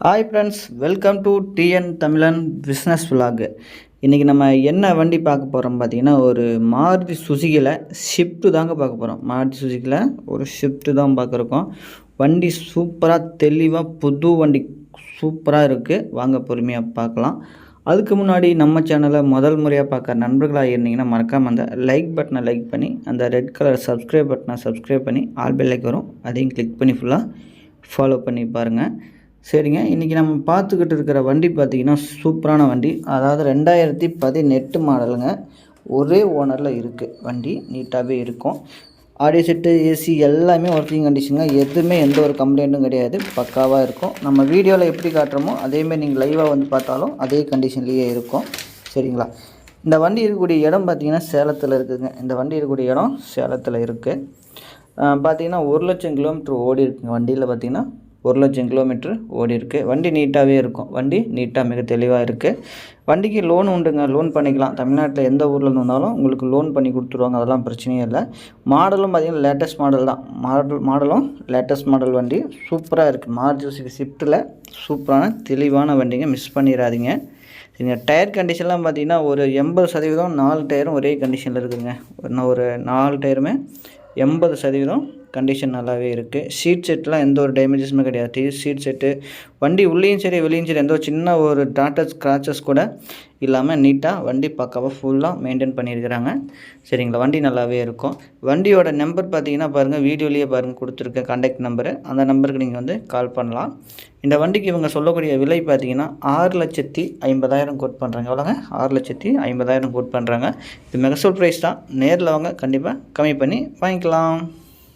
Hi friends welcome to TN Tamilan business vlog இன்றைக்கி நம்ம என்ன வண்டி பார்க்க போகிறோம் பார்த்தீங்கன்னா ஒரு மாருதி சுசுகியில் ஷிஃப்ட்டு தாங்க பார்க்க போகிறோம் மாருதி சுசுகியில் ஒரு ஷிஃப்ட்டு தான் பார்க்குறோம். வண்டி சூப்பராக தெளிவாக புது வண்டி சூப்பராக இருக்குது வாங்க பொறுமையாக பார்க்கலாம். அதுக்கு முன்னாடி நம்ம சேனலை முதல் முறையாக பார்க்குற நண்பர்களாக இருந்தீங்கன்னா மறக்காமல் அந்த லைக் பட்டனை லைக் பண்ணி அந்த ரெட் கலர் சப்ஸ்கிரைப் பட்டனை சப்ஸ்கிரைப் பண்ணி ஆல் பெல் லைக் வரும் அதையும் கிளிக் பண்ணி ஃபுல்லாக ஃபாலோ பண்ணி பாருங்கள் சரிங்க. இன்றைக்கி நம்ம பார்த்துக்கிட்டு இருக்கிற வண்டி பார்த்திங்கன்னா சூப்பரான வண்டி. அதாவது ரெண்டாயிரத்தி பதினெட்டு மாடலுங்க. ஒரே ஓனரில் இருக்குது வண்டி. நீட்டாகவே இருக்கும். ஆடியோ செட்டு ஏசி எல்லாமே ஒர்க்கிங் கண்டிஷனுங்க எதுவுமே எந்த ஒரு கம்ப்ளைண்ட்டும் கிடையாது. பக்காவாக இருக்கும். நம்ம வீடியோவில் எப்படி காட்டுறோமோ அதேமாரி நீங்கள் லைவாக வந்து பார்த்தாலும் அதே கண்டிஷன்லேயே இருக்கும். சரிங்களா? இந்த வண்டி இருக்கக்கூடிய இடம் பார்த்திங்கன்னா சேலத்தில் இருக்குதுங்க. இந்த வண்டி இருக்கக்கூடிய இடம் சேலத்தில் இருக்குது பார்த்திங்கன்னா ஒரு லட்சம் கிலோமீட்டர் ஓடி இருக்குங்க. வண்டியில் பார்த்திங்கன்னா ஒரு லட்சம் கிலோமீட்ரு ஓடி இருக்குது வண்டி நீட்டாகவே இருக்கும். வண்டி நீட்டாக மிக தெளிவாக இருக்குது வண்டிக்கு லோன் உண்டுங்க. லோன் பண்ணிக்கலாம். தமிழ்நாட்டில் எந்த ஊரில் வந்தாலும் உங்களுக்கு லோன் பண்ணி கொடுத்துருவாங்க. அதெல்லாம் பிரச்சனையே இல்லை. மாடலும் பார்த்திங்கன்னா லேட்டஸ்ட் மாடல் தான். மாடல் மாடலும் லேட்டஸ்ட் மாடல் வண்டி. சூப்பராக இருக்குது மார்ஜி ஷிஃப்ட்டில் சூப்பரான தெளிவான வண்டிங்க. மிஸ் பண்ணிடாதீங்க சரிங்க. டயர் கண்டிஷன்லாம் பார்த்தீங்கன்னா ஒரு எண்பது சதவீதம் நாலு டயரும் ஒரே கண்டிஷனில் இருக்குதுங்க. இன்னும் ஒரு நாலு டயருமே எண்பது சதவீதம் கண்டிஷன் நல்லாவே இருக்குது சீட் செட்லாம் எந்த ஒரு டேமேஜஸுமே கிடையாது. சீட் செட்டு வண்டி உள்ளேயும் சரி வெளியும் சரி எந்த ஒரு சின்ன ஒரு டாட்டர் ஸ்க்ராச்சஸ் கூட இல்லாமல் நீட்டாக வண்டி பக்காவாக ஃபுல்லாக மெயின்டைன் பண்ணியிருக்கிறாங்க. சரிங்களா? வண்டி நல்லாவே இருக்கும். வண்டியோட நம்பர் பார்த்தீங்கன்னா பாருங்கள் வீடியோலேயே பாருங்கள் கொடுத்துருக்க கான்டாக்ட் நம்பரு அந்த நம்பருக்கு நீங்கள் வந்து கால் பண்ணலாம். இந்த வண்டிக்கு இவங்க சொல்லக்கூடிய விலை பார்த்தீங்கன்னா ஆறு லட்சத்தி ஐம்பதாயிரம் கோட் பண்ணுறாங்க எவ்வளோங்க ஆறு லட்சத்தி ஐம்பதாயிரம் கோட் பண்ணுறாங்க இது மெகசூல் ப்ரைஸ் தான். நேரில் வாங்க கண்டிப்பாக கம்மி பண்ணி வாங்கிக்கலாம். இருக்கலாம்